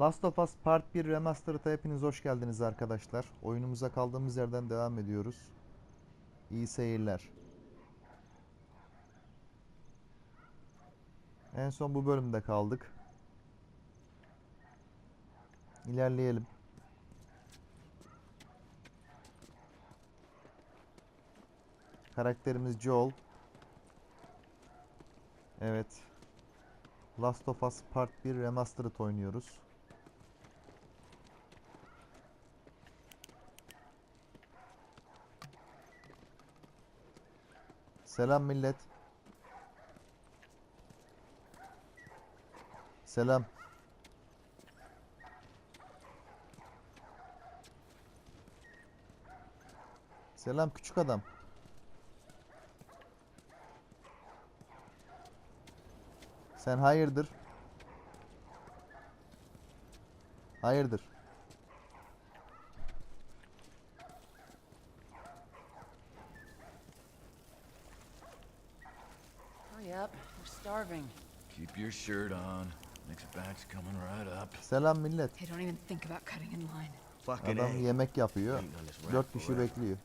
Last of Us Part 1 Remastered'a hepiniz hoş geldiniz arkadaşlar. Oyunumuza kaldığımız yerden devam ediyoruz. İyi seyirler. En son bu bölümde kaldık. İlerleyelim. Karakterimiz Joel. Evet. Last of Us Part 1 Remastered oynuyoruz. Selam millet. Selam. Selam küçük adam. Sen hayırdır? Hayırdır? Up, we're starving. Keep your shirt on. Next batch coming right up. Selam millet. Hey, don't even think about cutting in line. Fucking Adam yemek yapıyor. Dört kişi forever. bekliyor.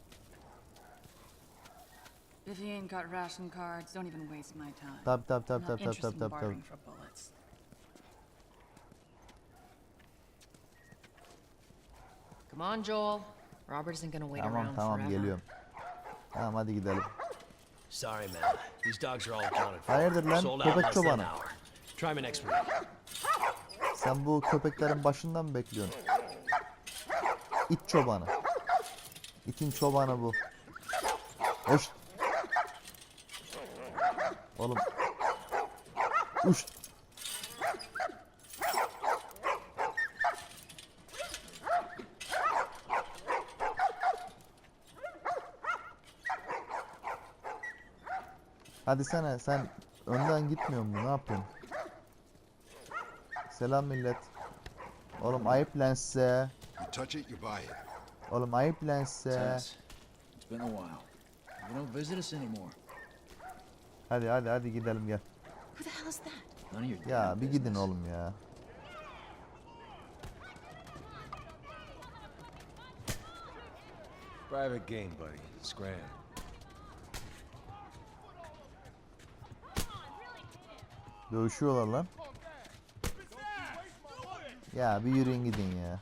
If you ain't got ration cards, don't even waste my time. Tabi tabi tabi not tabi tabi tabi tabi. bullets. Come on, Joel. Robert isn't gonna wait Tamam around tamam forever. geliyorum. Tamam hadi gidelim. Sorry, man. These dogs are all accounted for. Hayırdır lan? Sold out Köpek less than an çobanı. hour. Try me next week. Sen bu köpeklerin başından mı bekliyorsun? İt çobanı. İtin çobanı bu. Hoş. Oğlum. Uş. Hadi sana sen önden gitmiyor mu? Ne yapıyorsun? Selam millet. Oğlum ayıp it. Oğlum ayıp anymore. Hadi hadi hadi gidelim gel. Ya bir gidin oğlum ya. Private game, buddy. Scram. Dövüşüyorlar lan. Ya bir yürüyün gidin ya.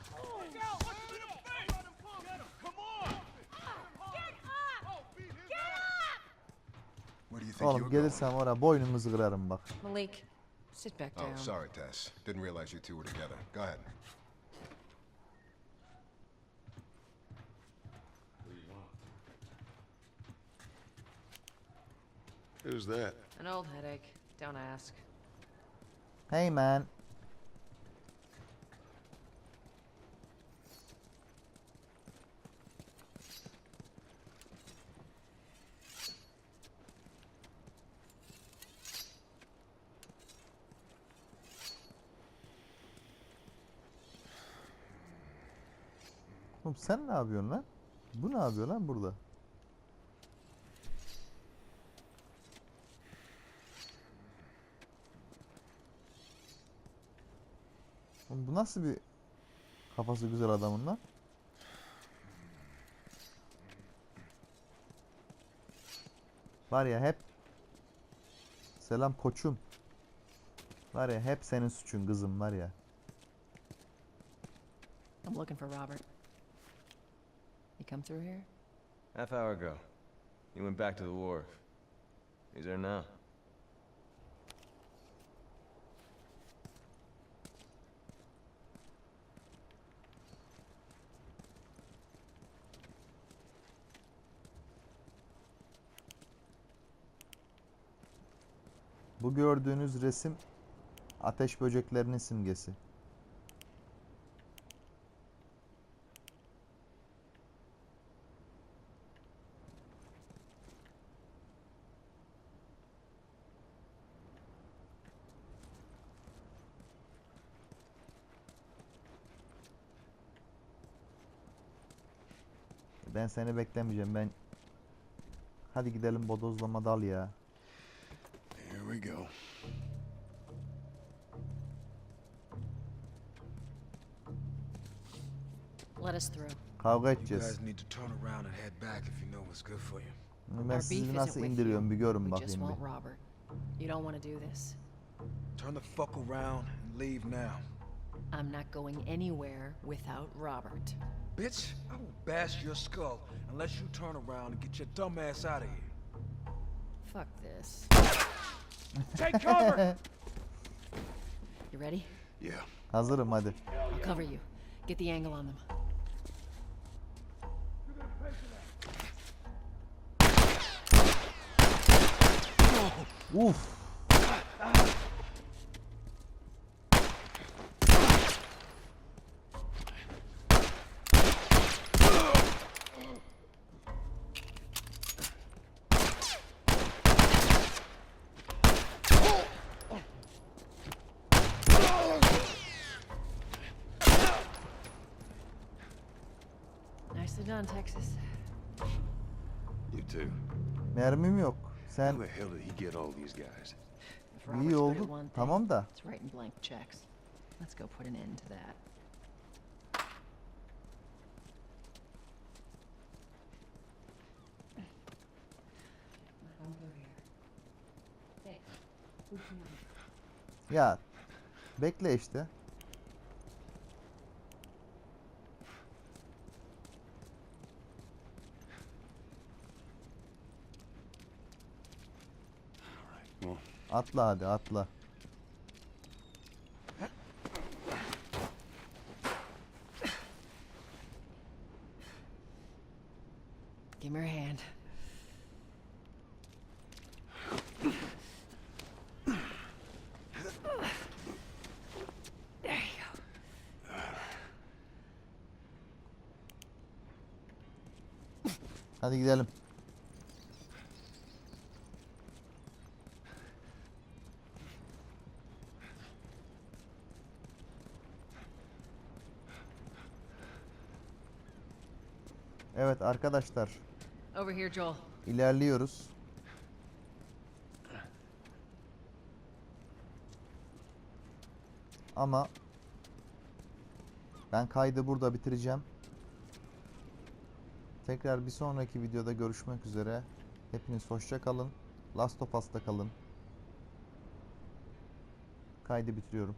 Where do you think Oğlum you're gelirsem oraya boynunuzu kırarım bak. Malik, sit back down. going? Oh, sorry, Tess. Didn't realize you two were together. Go ahead. Who's that? An old headache. Don't ask. Hey man. Oğlum sen ne yapıyorsun lan? Bu ne yapıyor lan burada? Oğlum bu nasıl bir kafası güzel adamın lan? Var ya hep Selam koçum. Var ya hep senin suçun kızım var ya. I'm looking for Robert. He come through here? Half hour ago. He went back to the wharf. He's there now. Bu gördüğünüz resim ateş böceklerinin simgesi. Ben seni beklemeyeceğim. Ben Hadi gidelim bodozlama dal ya. Here we go. Let us through. Kavga You edeceğiz. guys need to turn around and head back if you know what's good for you. Ben sizi isn't nasıl with indiriyorum bir görün bakayım bir. Robert. You don't want to do this. Turn the fuck around and leave now. I'm not going anywhere without Robert. Bitch, I will bash your skull unless you turn around and get your dumb ass out of here. Fuck this. Take cover! You ready? Yeah. Hazırım hadi. I'll cover you. Get the angle on them. Uf. Nicely done, Texas. You too. Mermim yok. Sen How the hell did he get all these guys? If Robert's iyi good at oldu. one thing, Tamam da. It's writing blank checks. Let's go put an end to that. Ya bekle işte. Atla hadi atla. Give me your hand. Hadi gidelim. Evet arkadaşlar Over here, Joel. ilerliyoruz. Ama ben kaydı burada bitireceğim. Tekrar bir sonraki videoda görüşmek üzere. Hepiniz hoşça kalın. Last of Us'ta kalın. Kaydı bitiriyorum.